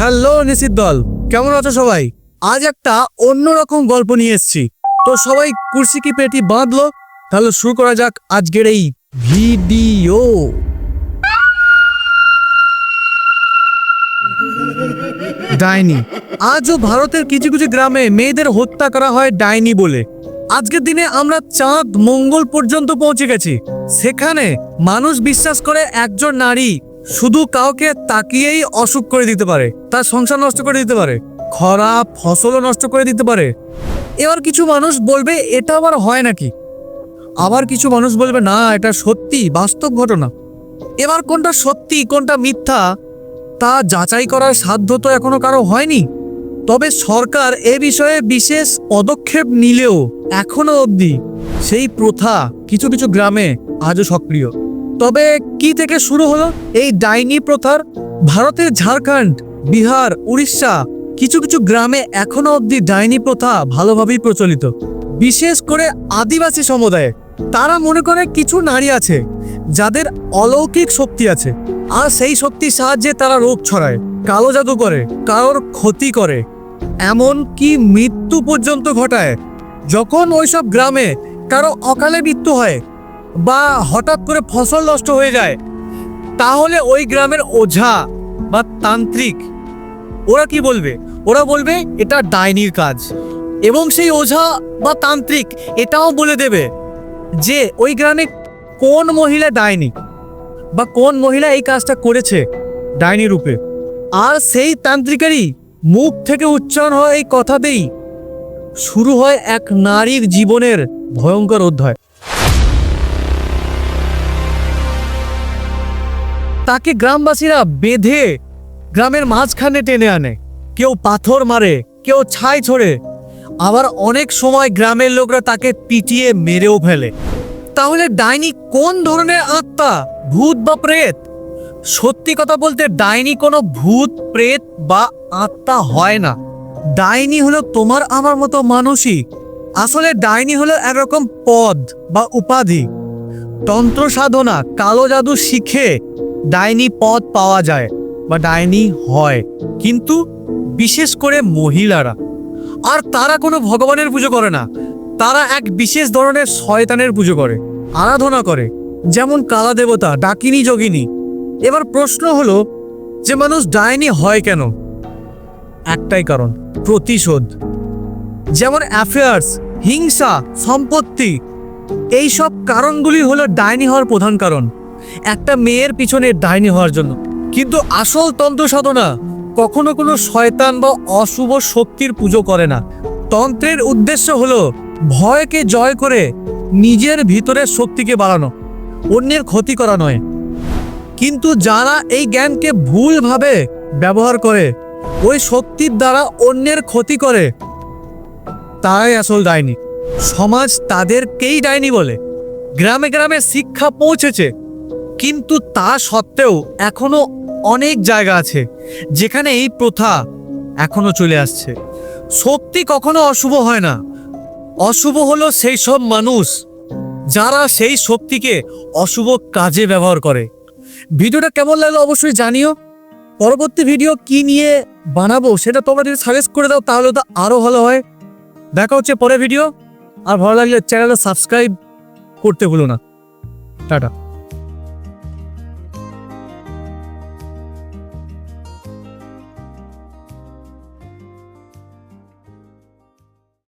Hello নিশিত দল, কেমন আছো সবাই? আজ একটা অন্যরকম গল্প নিয়ে এসেছি। তো সবাই কুর্সি কি পেটি বাঁধলো? তাহলে শুরু করা যাক আজকের এই ভিডিও। ডাইনি, আজও ভারতের কিছু কিছু গ্রামে মেয়েদের হত্যা করা হয় ডাইনি বলে। আজকের দিনে আমরা চাঁদ, মঙ্গল পর্যন্ত পৌঁছে গেছি। সেখানে মানুষ বিশ্বাস করে একজন নারী শুধু কাউকে তাকিয়েই অসুখ করে দিতে পারে, তার সংসার নষ্ট করে দিতে পারে, খরা, ফসলও নষ্ট করে দিতে পারে। এবার কিছু মানুষ বলবে, এটা আবার হয় নাকি? আবার কিছু মানুষ বলবে, না, এটা সত্যি, বাস্তব ঘটনা। এবার কোনটা সত্যি, কোনটা মিথ্যা, তা যাচাই করার সাধ্য তো এখনও কারও হয়নি। তবে সরকার এ বিষয়ে বিশেষ পদক্ষেপ নিলেও এখনও অবধি সেই প্রথা কিছু কিছু গ্রামে আজও সক্রিয়। তবে কি থেকে শুরু হলো? এই ডাইনি প্রথার ভারতের ঝাড়খণ্ড, বিহার, উড়িষ্যা, কিছু কিছু গ্রামে এখনও অবধি ডাইনি প্রথা ভালোভাবেই প্রচলিত। বিশেষ করে আদিবাসী সমুদায়ে। তারা মনে করে কিছু নারী আছে, যাদের অলৌকিক শক্তি আছে, আর সেই শক্তির সাহায্যে তারা রোগ ছড়ায়, কালো জাদু করে, কারোর ক্ষতি করে। এমন কি মৃত্যু পর্যন্ত ঘটায়, যখন ওইসব গ্রামে কারও অকালে মৃত্যু হয় বা হঠাৎ করে ফসল নষ্ট হয়ে যায়, তাহলে ওই গ্রামের ওঝা বা তান্ত্রিক, ওরা কি বলবে? ওরা বলবে, এটা ডাইনির কাজ। এবং সেই ওঝা বা তান্ত্রিক এটাও বলে দেবে যে, ওই গ্রামে কোন মহিলা ডাইনি বা কোন মহিলা এই কাজটা করেছে ডাইনি রূপে? আর সেই তান্ত্রিকেরই মুখ থেকে উচ্চারণ হয় এই কথাতেই শুরু হয় এক নারীর জীবনের ভয়ঙ্কর অধ্যায়। তাকে গ্রামবাসীরা বেঁধে গ্রামের মাঝখানে টেনে আনে। কেউ পাথর মারে, কেউ ছাই ছোড়ে। আবার অনেক সময় গ্রামের লোকরা তাকে পিটিয়ে মেরেও ফেলে। তাহলে ডাইনি কোন ধরনের আত্মা? ভূত বা প্রেত? সত্যি কথা বলতে ডাইনি কোনো ভূত, প্রেত বা আত্মা হয় না। ডাইনি হলো তোমার আমার মতো মানুষই। আসলে ডাইনি হলো একরকম পদ বা উপাধি। তন্ত্র সাধনা কালো জাদু শিখে ডাইনি পদ পাওয়া যায় বা ডাইনি হয়। কিন্তু বিশেষ করে মহিলারা। আর তারা কোনো ভগবানের পুজো করে না। তারা এক বিশেষ ধরনের শয়তানের পুজো করে, আরাধনা করে। যেমন কালা দেবতা ডাকিনী, যোগিনী। এবার প্রশ্ন হলো, যে মানুষ ডাইনি হয় কেন? একটাই কারণ, প্রতিশোধ। যেমন অ্যাফেয়ার্স, হিংসা, সম্পত্তি এই সব কারণগুলি হলো ডাইনি হওয়ার প্রধান কারণ। একটা মেয়ের পিছনে ডাইনি হওয়ার জন্য। কিন্তু আসল তন্ত্র সাধনা কখনো কোনো শয়তান বা অশুভ শক্তির পুজো করে না। তন্ত্রের উদ্দেশ্য হলো ভয়কে জয় করে নিজের ভিতরের শক্তিকে বাড়ানো, অন্যের ক্ষতি করা নয়। কিন্তু যারা এই জ্ঞানকে ভুলভাবে ব্যবহার করে, ওই শক্তির দ্বারা অন্যের ক্ষতি করে, তারাই আসল ডাইনি। সমাজ তাদেরকেই ডাইনি বলে। গ্রামে গ্রামে শিক্ষা পৌঁছেছে। কিন্তু তা সত্ত্বেও এখনও অনেক জায়গা আছে যেখানে এই প্রথা এখনও চলে আসছে। শক্তি কখনো অশুভ হয় না। অশুভ হলো সেই সব মানুষ যারা সেই শক্তিকে অশুভ কাজে ব্যবহার করে। ভিডিওটা কেমন লাগল অবশ্যই জানিও। পরবর্তী ভিডিও কি নিয়ে বানাবো সেটা তোমরা যদি সাজেস্ট করে দাও তাহলে তো আরও ভালো হয়। দেখা হচ্ছে পরে ভিডিও। আর ভালো লাগলে চ্যানেলটা সাবস্ক্রাইব করতে ভুলো না। টাটা।